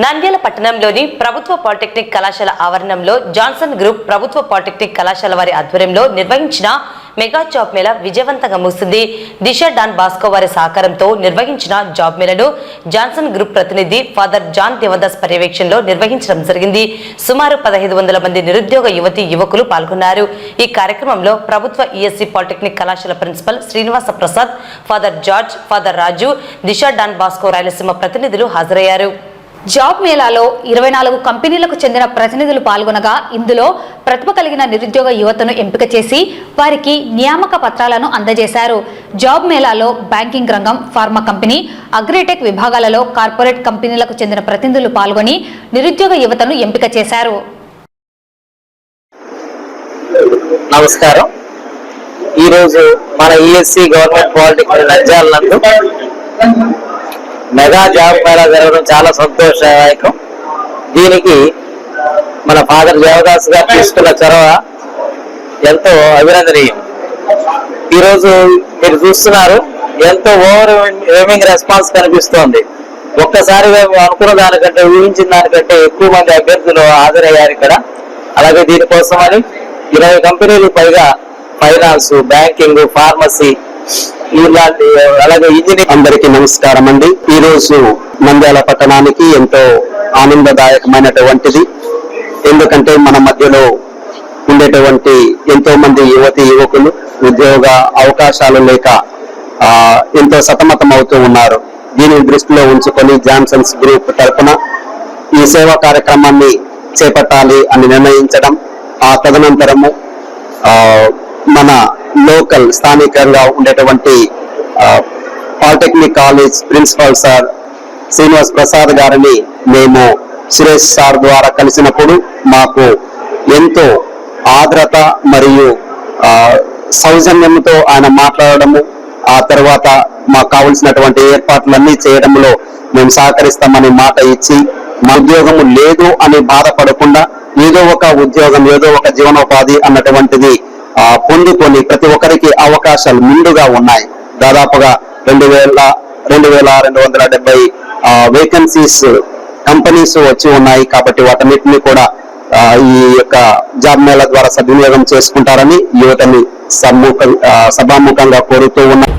నంద్యాల పట్టణంలోని ప్రభుత్వ పాలిటెక్నిక్ కళాశాల ఆవరణంలో జాన్సన్ గ్రూప్ ప్రభుత్వ పాలిటెక్నిక్ కళాశాల వారి ఆధ్వర్యంలో నిర్వహించిన మెగా జాబ్ మేళా విజయవంతంగా ముగిసింది. దిశ డాన్ బాస్కో వారి సహకారంతో నిర్వహించిన జాబ్ మేళను జాన్సన్ గ్రూప్ ప్రతినిధి ఫాదర్ జాన్ దేవదాస్ పర్యవేక్షణలో నిర్వహించడం జరిగింది. సుమారు పదహైదు వందల మంది నిరుద్యోగ యువతి యువకులు పాల్గొన్నారు. ఈ కార్యక్రమంలో ప్రభుత్వ ఈఎస్సీ పాలిటెక్నిక్ కళాశాల principal Srinivasa Prasad father George father Raju దిశ డాన్ బాస్కో రాయలసీమ ప్రతినిధులు హాజరయ్యారు. జాబ్ మేళాలో ఇరవై నాలుగు కంపెనీలకు చెందిన ప్రతినిధులు పాల్గొనగా ఇందులో ప్రతిభ కలిగిన నిరుద్యోగ యువతను ఎంపిక చేసి వారికి నియామక పత్రాలను అందజేశారు. జాబ్ మేళాలో బ్యాంకింగ్ రంగం ఫార్మా కంపెనీ అగ్రిటెక్ విభాగాలలో కార్పొరేట్ కంపెనీలకు చెందిన ప్రతినిధులు పాల్గొని నిరుద్యోగ యువతను ఎంపిక చేశారు. నమస్కారం. ఈరోజు మన ఈఎస్సి గవర్నమెంట్ పాలిటెక్నిక్ నంద్యాల నందు మెగా జాబ్ మేళా జరగడం చాలా సంతోషదాయకం. దీనికి మన ఫాదర్ దేవదాస్ గారు తీసుకున్న చొరవ ఎంతో అభినందనీయం. ఈరోజు మీరు చూస్తున్నారు ఎంతో ఓవర్ వేమింగ్ రెస్పాన్స్ కనిపిస్తోంది. ఒక్కసారి మేము అనుకున్న దానికంటే ఊహించిన దానికంటే ఎక్కువ మంది అభ్యర్థులు హాజరయ్యారు ఇక్కడ. అలాగే దీనికోసమని ఇరవై కంపెనీలు పైగా ఫైనాన్స్ బ్యాంకింగ్ ఫార్మసీ ఇలాంటి అలాగే ఇంజనీర్ అందరికీ నమస్కారం అండి. ఈ రోజు నంద్యాల పట్టణానికి ఎంతో ఆనందదాయకమైనటువంటిది. ఎందుకంటే మన మధ్యలో ఉండేటువంటి ఎంతో మంది యువతి యువకులు ఉద్యోగ అవకాశాలు లేక ఆ, ఎంతో సతమతం అవుతూ ఉన్నారు. దీనిని దృష్టిలో ఉంచుకొని జాన్సన్స్ గ్రూప్ తరపున ఈ సేవా కార్యక్రమాన్ని చేపట్టాలి అని నిర్ణయించడం ఆ తదనంతరము మన లోకల్ స్థానికంగా ఉండేటువంటి polytechnic college principal sir Srinivas Prasad గారిని మేము సురేష్ సార్ ద్వారా కలిసినప్పుడు మాకు ఎంతో ఆర్ద్రత మరియు సౌజన్యంతో ఆయన మాట్లాడడము ఆ తర్వాత మాకు కావలసినటువంటి ఏర్పాట్లన్నీ చేయడంలో మేము సహకరిస్తామని మాట ఇచ్చి మా ఉద్యోగము లేదు అని బాధపడకుండా ఏదో ఒక ఉద్యోగం ఏదో ఒక జీవనోపాధి అన్నటువంటిది పొందుకొని ప్రతి ఒక్కరికి అవకాశాలు ముందుగా ఉన్నాయి. దాదాపుగా రెండు వేల రెండు వేల రెండు వందల డెబ్బై వేకెన్సీస్ కంపెనీస్ వచ్చి ఉన్నాయి కాబట్టి వాటన్నిటిని కూడా ఈ యొక్క జాబ్ మేళ ద్వారా సద్వినియోగం చేసుకుంటారని యువతని సమ్ముఖ సభాముఖంగా కోరుతూ ఉన్నారు